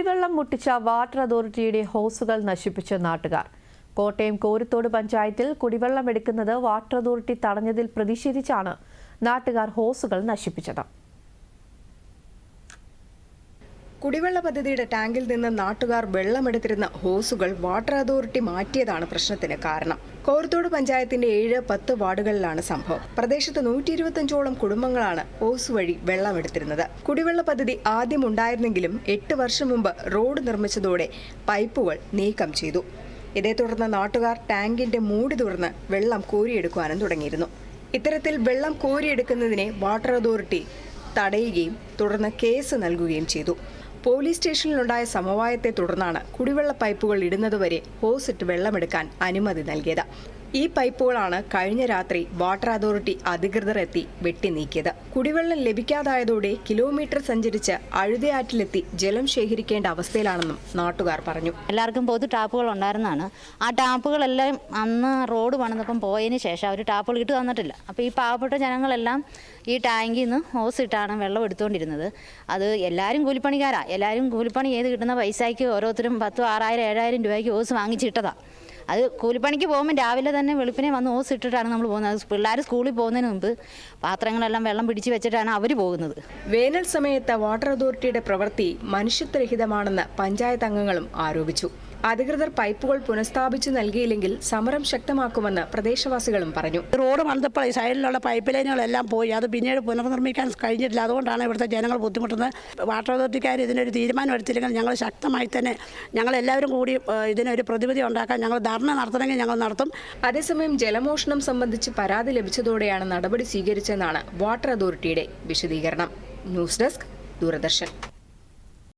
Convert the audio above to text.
കുടിവെള്ളം മുട്ടിച്ച വാട്ടർ അതോറിറ്റിയുടെ ഹോസുകൾ നശിപ്പിച്ച നാട്ടുകാർ. കോട്ടയം കോരുത്തോട് പഞ്ചായത്തിൽ കുടിവെള്ളം എടുക്കുന്നത് വാട്ടർ അതോറിറ്റി തടഞ്ഞതിൽ പ്രതിഷേധിച്ചാണ് നാട്ടുകാർ ഹോസുകൾ നശിപ്പിച്ചത്. കുടിവെള്ള പദ്ധതിയുടെ ടാങ്കിൽ നിന്ന് നാട്ടുകാർ വെള്ളമെടുത്തിരുന്ന ഹോസുകൾ വാട്ടർ അതോറിറ്റി മാറ്റിയതാണ് പ്രശ്നത്തിന് കാരണം. കോരത്തോട് പഞ്ചായത്തിന്റെ ഏഴ് പത്ത് വാർഡുകളിലാണ് സംഭവം. പ്രദേശത്ത് നൂറ്റി ഇരുപത്തഞ്ചോളം കുടുംബങ്ങളാണ് ഓസ് വഴി വെള്ളമെടുത്തിരുന്നത്. കുടിവെള്ള പദ്ധതി ആദ്യം ഉണ്ടായിരുന്നെങ്കിലും എട്ട് വർഷം മുമ്പ് റോഡ് നിർമ്മിച്ചതോടെ പൈപ്പുകൾ നീക്കം ചെയ്തു. ഇതേ തുടർന്ന് നാട്ടുകാർ ടാങ്കിന്റെ മൂടി തുറന്ന് വെള്ളം കോരിയെടുക്കുവാനും തുടങ്ങിയിരുന്നു. ഇത്തരത്തിൽ വെള്ളം കോരിയെടുക്കുന്നതിനെ വാട്ടർ അതോറിറ്റി തടയുകയും തുടർന്ന് കേസ് നൽകുകയും ചെയ്തു. പോലീസ് സ്റ്റേഷനിലുണ്ടായ സമവായത്തെ തുടർന്നാണ് കുടിവെള്ള പൈപ്പുകൾ ഇടുന്നതുവരെ ഹോസിട്ട് വെള്ളമെടുക്കാൻ അനുമതി നൽകിയത്. ഈ പൈപ്പുകളാണ് കഴിഞ്ഞ രാത്രി വാട്ടർ അതോറിറ്റി അധികൃതർ എത്തി വെട്ടിനീക്കിയത് കുടിവെള്ളം ലഭിക്കാതായതോടെ കിലോമീറ്റർ സഞ്ചരിച്ച് അഴുതയാറ്റിലെത്തി ജലം ശേഖരിക്കേണ്ട അവസ്ഥയിലാണെന്നും നാട്ടുകാർ പറഞ്ഞു. എല്ലാവർക്കും പൊതു ടാപ്പുകൾ ഉണ്ടായിരുന്നതാണ്. ആ ടാപ്പുകളെല്ലാം അന്ന് റോഡ് പണിതപ്പം പോയതിന് ശേഷം അവർ ടാപ്പുകൾ ഇട്ട് തന്നിട്ടില്ല. അപ്പോൾ ഈ പാവപ്പെട്ട ജനങ്ങളെല്ലാം ഈ ടാങ്കിൽ നിന്ന് ഹോസ് ഇട്ടാണ് വെള്ളം എടുത്തുകൊണ്ടിരുന്നത് അത് എല്ലാവരും കൂലിപ്പണിക്കാരാണ് എല്ലാവരും കൂലിപ്പണി ചെയ്ത് കിട്ടുന്ന പൈസയ്ക്ക് ഓരോരുത്തരും പത്തും ആറായിരം ഏഴായിരം രൂപയ്ക്ക് ഹോസ് വാങ്ങിച്ചിട്ടതാണ് അത് കൂലിപ്പണിക്ക് പോകുമ്പോൾ രാവിലെ തന്നെ വെളുപ്പിനെ വന്ന് ഓസ് ഇട്ടിട്ടാണ് നമ്മൾ പോകുന്നത്. പിള്ളേർ സ്കൂളിൽ പോകുന്നതിന് മുമ്പ് പാത്രങ്ങളെല്ലാം വെള്ളം പിടിച്ച് വെച്ചിട്ടാണ് അവർ പോകുന്നത്. വേനൽ സമയത്ത് വാട്ടർ അതോറിറ്റിയുടെ പ്രവൃത്തി മനുഷ്യത്വരഹിതമാണെന്ന് പഞ്ചായത്ത് അംഗങ്ങളും ആരോപിച്ചു. അധികൃതർ പൈപ്പുകൾ പുനഃസ്ഥാപിച്ചു നൽകിയില്ലെങ്കിൽ സമരം ശക്തമാക്കുമെന്ന് പ്രദേശവാസികളും പറഞ്ഞു. റോഡ് പണിതപ്പോൾ സൈഡിലുള്ള പൈപ്പ് ലൈനുകളെല്ലാം പോയി. അത് പിന്നീട് പുനർനിർമ്മിക്കാൻ കഴിഞ്ഞിട്ടില്ല. അതുകൊണ്ടാണ് ഇവിടുത്തെ ജനങ്ങൾ ബുദ്ധിമുട്ടുന്നത്. വാട്ടർ അതോറിറ്റിക്കാർ ഇതിനൊരു തീരുമാനം എടുത്തില്ലെങ്കിൽ ഞങ്ങൾ ശക്തമായി തന്നെ ഞങ്ങൾ എല്ലാവരും കൂടി ഇതിനൊരു പ്രതിവിധി ഉണ്ടാക്കാൻ ഞങ്ങൾ ധർണ നടത്തണമെങ്കിൽ ഞങ്ങൾ നടത്തും. അതേസമയം ജലമോഷണം സംബന്ധിച്ച് പരാതി ലഭിച്ചതോടെയാണ് നടപടി സ്വീകരിച്ചതെന്നാണ് വാട്ടർ അതോറിറ്റിയുടെ വിശദീകരണം. News desk Doordarshan.